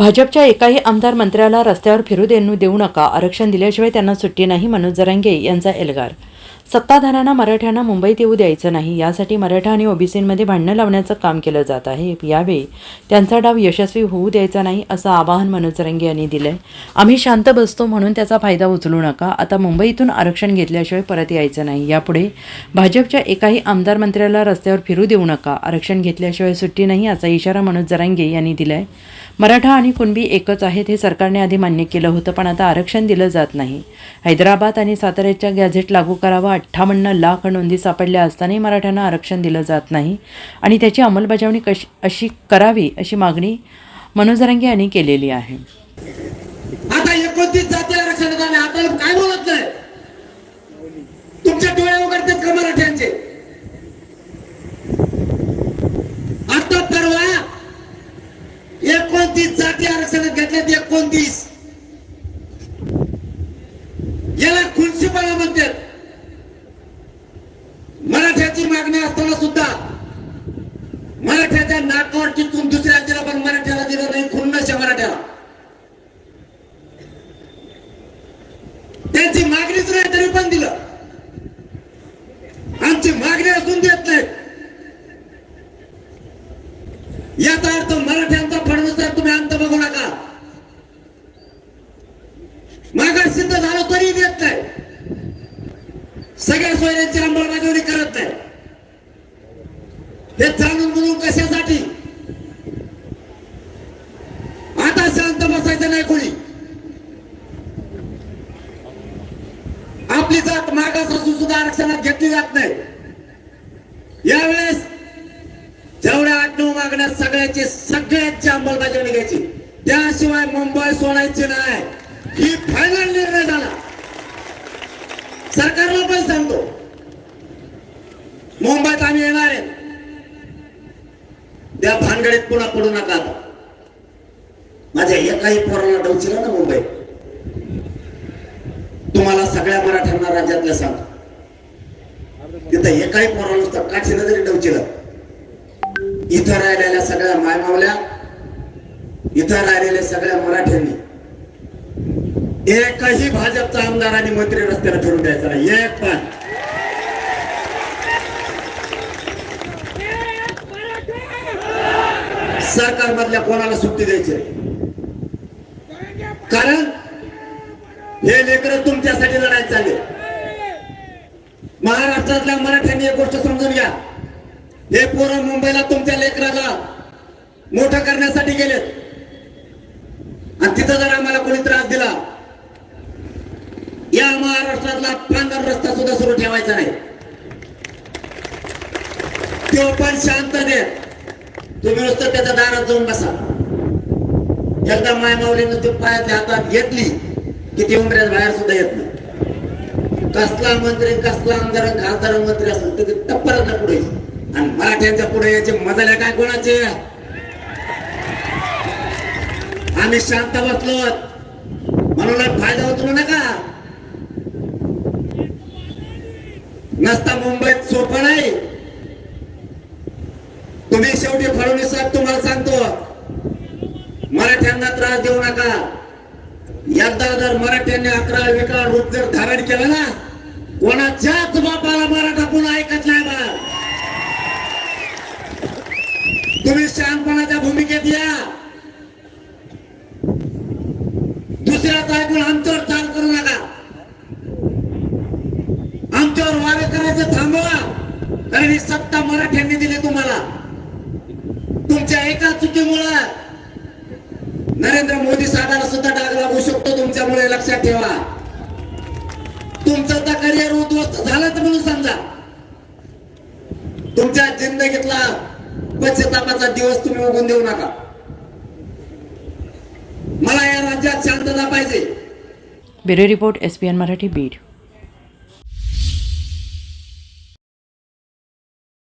भाजपच्या एकाही आमदार मंत्र्याला रस्त्यावर फिरू देऊ नका आरक्षण दिल्याशिवाय त्यांना सुट्टी नाही मनोज जरांगे यांचा एल्गार सत्ताधाऱ्यांना मराठ्यांना मुंबईत येऊ द्यायचं नाही. यासाठी मराठा आणि ओबीसींमध्ये भांडणं लावण्याचं काम केलं जात आहे. यावेळी त्यांचा डाव यशस्वी होऊ द्यायचा नाही असं आवाहन मनोज रंगे यांनी दिलंय. आम्ही शांत बसतो म्हणून त्याचा फायदा उचलू नका. आता मुंबईतून आरक्षण घेतल्याशिवाय परत यायचं नाही. यापुढे भाजपच्या एकाही आमदार मंत्र्याला रस्त्यावर फिरू देऊ नका. आरक्षण घेतल्याशिवाय सुट्टी नाही असा इशारा मनोज जरांगे यांनी दिलाय. मराठा आणि कुणबी एकच आहेत हे सरकारने आधी मान्य केलं होतं पण आता आरक्षण दिलं जात नाही. हैदराबाद आणि साताऱ्याच्या गॅझेट लागू करावा अठ्ठावन्न लाख नोंदी सापडल्या असतानाही मराठ्यांना आरक्षण दिलं जात नाही आणि त्याची अंमलबजावणी कशी अशी करावी अशी मागणी मनोज रंगे यांनी केलेली आहे. आता एकोणतीस जाती आरक्षण आले आता काय बोलत नाही? तुमच्या डोळे उघडतात का मराठ्यांचे? आता परवा एकोणतीस जाती आरक्षण घेतल्यात एकोणतीस. मराठ्याची असताना सुद्धा मराठ्याच्या नाकावर टिकून दुसऱ्या दिला पण मराठ्याला दिलं नाही खुन्नशा मराठ्याला. त्यांची मागणीच नाही तरी पण दिलं. आमची मागणी असून देत नाही. याचा अर्थ मराठ्यांचा फडणवीस तुम्ही अंत बघू नका. मागास सिद्ध झालं तरी देत नाही. सगळ्या सोयऱ्यांची अंमलबजावणी करत नाही. हे जाणून म्हणून कशासाठी? आता शांत बसायचं नाही कोणी. आपली जात मागास असून सुद्धा आरक्षणात घेतली जात नाही. यावेळेस जेवढ्या आठ नऊ मागण्या सगळ्याची सगळ्याची अंमलबजावणी घ्यायची. त्याशिवाय मुंबई सोडायची नाही. ही फायनल निर्णय झाला. सरकारला पण सांगतो. मुंबईत आम्ही येणार आहे. या भानगडीत पुन्हा पडू नका. माझ्या एकाही पोराला डवचिला ना मुंबई. तुम्हाला सगळ्या मराठ्यांना राज्यातल्या सांगतो तिथं एकाही पोराला नुसतं काठीनं जरी डवचिलं इथं राहिलेल्या सगळ्या मायमावल्या इथं राहिलेल्या सगळ्या मराठ्यांनी एकही भाजपचा आमदार आणि मंत्री रस्त्याला फिरून द्यायचा नाही. एक पण. सरकार मधल्या कोणाला सुट्टी द्यायची कारण हे लेकर तुमच्यासाठी लढायला चालले महाराष्ट्रातल्या मराठ्यांनी एक गोष्ट समजून घ्या. हे पोरं मुंबईला तुमच्या लेकराला मोठं करण्यासाठी गेलेत. आणि तिथं जर आम्हाला कोणी त्रास दिला या महाराष्ट्रातला पांढर रस्ता सुद्धा सुरू ठेवायचा नाही. तो पण शांत देत तुम्ही नुसतं त्याच्या दारात जाऊन बसा. एकदा माय माऊलीनं ते पायातल्या हातात घेतली की ती उमऱ्यात बाहेर सुद्धा येत नाही. कसला मंत्री कसला आमदार खासदार मंत्री असेल तर ते टप्परच पुढे आणि मराठ्यांच्या पुढे याचे मजाल्या काय कोणाचे? आम्ही शांत बसलो. म्हणून फायदा उचलू नका नसता मुंबईत सोपं नाही. तुम्ही शेवटी फडणवीस साहेब तुम्हाला सांगतो मराठ्यांना त्रास देऊ नका. एकदा जर मराठ्यांनी अकरा विकरा रूप जर धारण केलं ना कोणाच्याच बापाला मराठा पुन्हा ऐकत नाही बा. तुम्ही शहाणपणाच्या भूमिकेत या. दुसऱ्याच ऐकून आमच्यावर चाल करू नका. आमच्यावर वारे करायचं थांबवा. कारण ही सत्ता मराठ्यांनी दिली तुम्हाला. तुमच्या एका चुकीमुळं नरेंद्र मोदी साहेबांना सुद्धा डाग लागू शकतो तुमच्यामुळे लक्षात ठेवा. तुमचं तर करिअर उद्ध्वस्त झालंच म्हणून समजा. तुमच्या जिंदगीतला पश्चितापाचा दिवस तुम्ही उगून देऊ नका. मला या राज्यात शांतता पाहिजे. Bureau report S P N Marathi Beed.